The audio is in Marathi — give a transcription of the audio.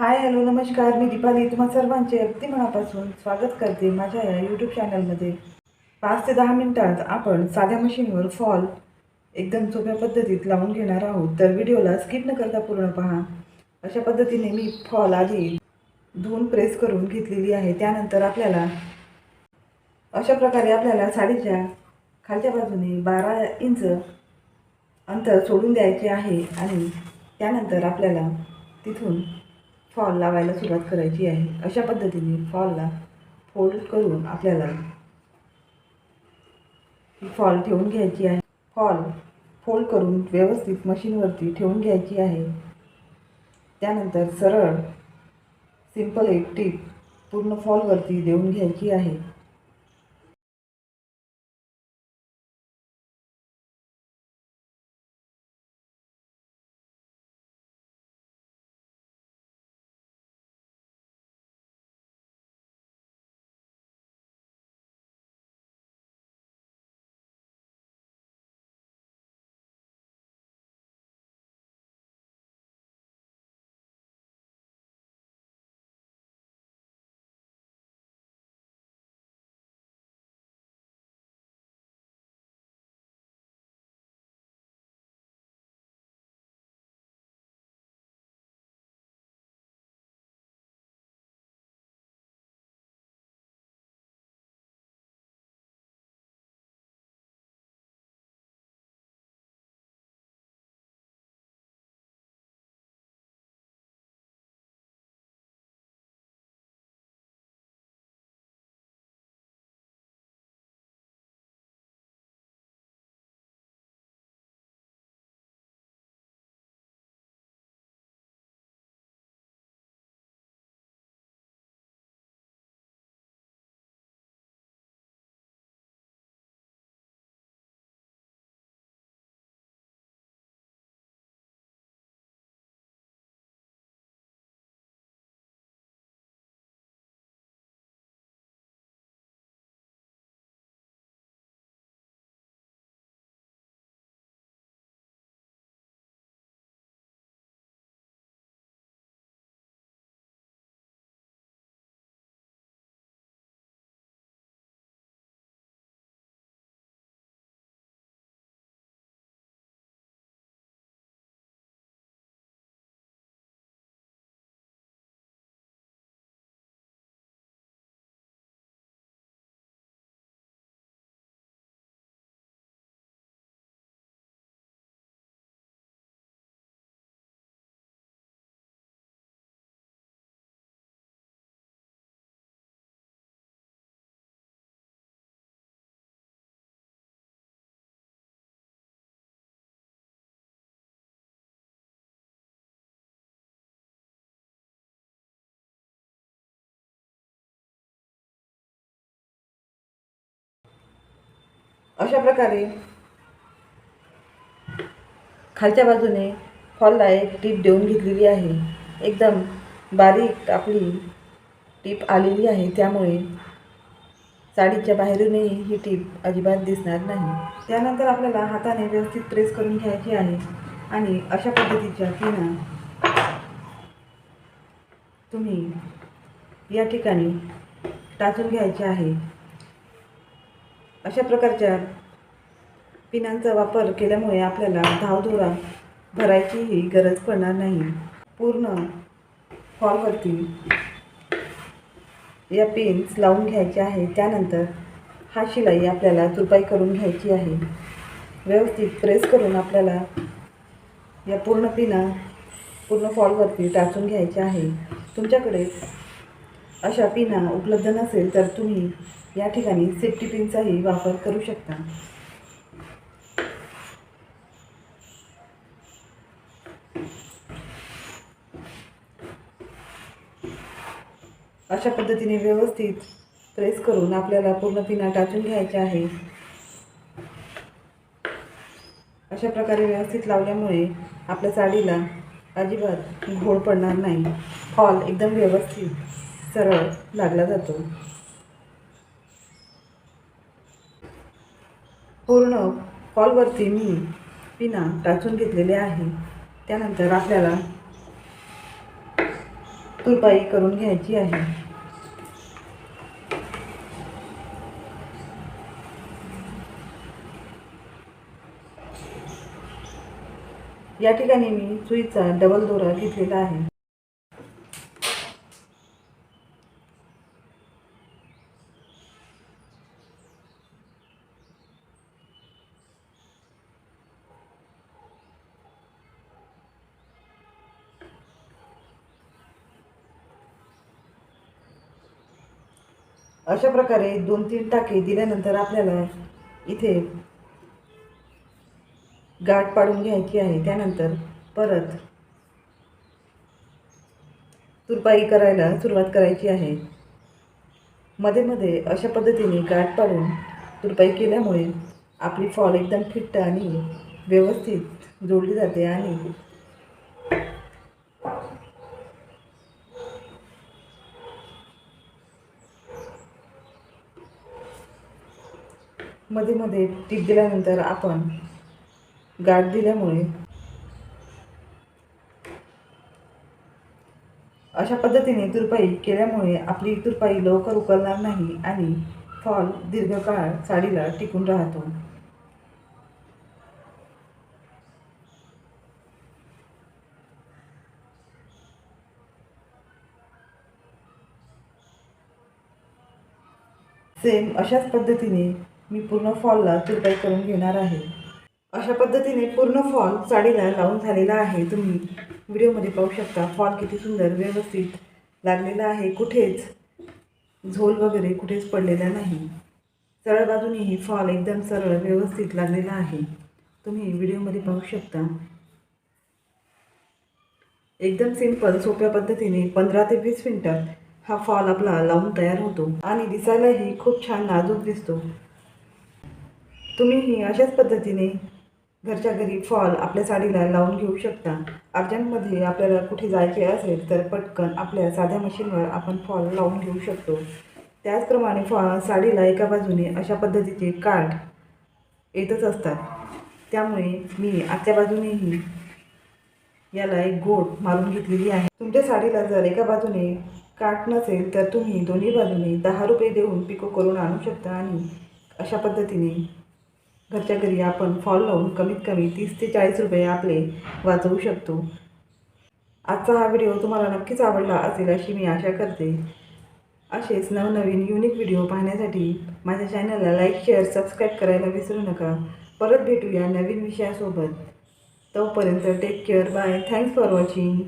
हाय हॅलो नमस्कार मी दीपाली. तुम्हा सर्वांचे अगदी मनापासून स्वागत करते माझ्या या यूट्यूब चॅनलमध्ये पाच ते दहा मिनिटात आपण साध्या मशीनवर फॉल एकदम सोप्या पद्धतीत लावून घेणार आहोत. तर व्हिडिओला स्किप न करता पूर्ण पहा. अशा पद्धतीने मी फॉल आधी धुवून प्रेस करून घेतलेली आहे. त्यानंतर आपल्याला अशा प्रकारे आपल्याला साडीच्या खालच्या बाजूने बारा इंच अंतर सोडून द्यायचे आहे आणि त्यानंतर आपल्याला तिथून फॉल लावायला सुरुवात करायची आहे. अशा पद्धतीने फॉलला फोल्ड करून आपल्याला ही फॉल ठेवून घ्यायची आहे. फॉल फोल्ड करून व्यवस्थित मशीनवरती ठेवून घ्यायची आहे. त्यानंतर सरळ सिंपल एक टीप पूर्ण फॉलवरती देऊन घ्यायची आहे. अशा प्रकारे खालच्या बाजूने फॉलला एक टीप देऊन घेतलेली आहे. एकदम बारीक आपली टीप आलेली आहे. त्यामुळे साडीच्या बाहेरूनही ही टीप अजिबात दिसणार नाही. त्यानंतर आपल्याला हाताने व्यवस्थित प्रेस करून घ्यायची आहे आणि अशा पद्धतीच्या किना तुम्ही या ठिकाणी टाचून घ्यायचे आहे. अशा प्रकारच्या पिनांचा वापर केल्यामुळे आपल्याला धावधुरा भरायचीही गरज पडणार नाही. पूर्ण फॉलवरती या पिन्स लावून घ्यायच्या आहे. त्यानंतर हा शिलाई आपल्याला तुरपाई करून घ्यायची आहे. व्यवस्थित प्रेस करून आपल्याला या पूर्ण पिना पूर्ण फॉलवरती टाचून घ्यायच्या आहे. तुमच्याकडे अशा पिना उपलब्ध नसेल तर तुम्ही या ठिकाणी सेफ्टी पिनचाही वापर करू शकता. अशा पद्धतीने व्यवस्थित प्रेस करून आपल्याला पूर्ण पिना टाचून घ्यायच्या आहे. अशा प्रकारे व्यवस्थित लावल्यामुळे आपल्या साडीला अजिबात घोळ पडणार नाही. फॉल एकदम व्यवस्थित. सरळ लागला जातो. पूर्ण कॉलवरती मी पिना टाचून घेतलेले आहे. त्यानंतर आपल्याला तुरपाई करून घ्यायची आहे. या ठिकाणी मी सुईचा डबल दोरा घेतलेला आहे. अशा प्रकारे दोन तीन टाके दिल्यानंतर आपल्याला इथे गाठ पाडून घ्यायची आहे. त्यानंतर परत तुरपाई करायला सुरुवात करायची आहे. मध्ये मध्ये अशा पद्धतीने गाठ पाडून तुरपाई केल्यामुळे आपली फॉल एकदम फिट्ट आणि व्यवस्थित जोडली जाते आणि मध्ये मध्ये टीप दिल्यानंतर आपण गाठ दिल्यामुळे अशा पद्धतीने तुरपाई केल्यामुळे आपली तुरपाई लवकर उकलणार नाही आणि फॉल दीर्घकाळ साडीला टिकून राहतो. सेम अशाच पद्धतीने मी पूर्ण फॉलला तुरटाई करून घेणार आहे. अशा पद्धतीने पूर्ण फॉल साडीला लावून झालेला आहे. तुम्ही व्हिडिओमध्ये पाहू शकता फॉल किती सुंदर व्यवस्थित लागलेला आहे. कुठेच झोल वगैरे कुठेच पडलेला नाही. सरळ बाजूनेही फॉल एकदम सरळ व्यवस्थित लागलेला आहे. तुम्ही व्हिडिओमध्ये पाहू शकता. एकदम सिंपल सोप्या पद्धतीने पंधरा ते वीस मिनटात हा फॉल आपला लावून तयार होतो. आणि दिसायलाही खूप छान नाजूक दिसतो. तुम्हीही अशाच पद्धतीने घरच्या घरी फॉल आपल्या साडीला लावून घेऊ शकता. अर्जंटमध्ये आपल्याला कुठे जायचे असेल तर पटकन आपल्या साध्या मशीनवर आपण फॉल लावून घेऊ शकतो. त्याचप्रमाणे फॉ साडीला एका बाजूने अशा पद्धतीचे काठ येतच असतात. त्यामुळे मी आजच्या बाजूनेही याला एक गोट मारून घेतलेली आहे. तुमच्या साडीला जर एका बाजूने काठ नसेल तर तुम्ही दोन्ही बाजूने दहा रुपये देऊन पिको करून आणू शकता आणि अशा पद्धतीने घरच्या घरी आपण फॉल लावून कमीत कमी तीस ते चाळीस रुपये आपले वाचवू शकतो. आजचा हा व्हिडिओ तुम्हाला नक्कीच आवडला असेल अशी मी आशा करते. असेच नवनवीन युनिक व्हिडिओ पाहण्यासाठी माझ्या चॅनलला लाईक शेअर सबस्क्राईब करायला विसरू नका. परत भेटूया नवीन विषयासोबत. तोपर्यंत take care bye thanks for watching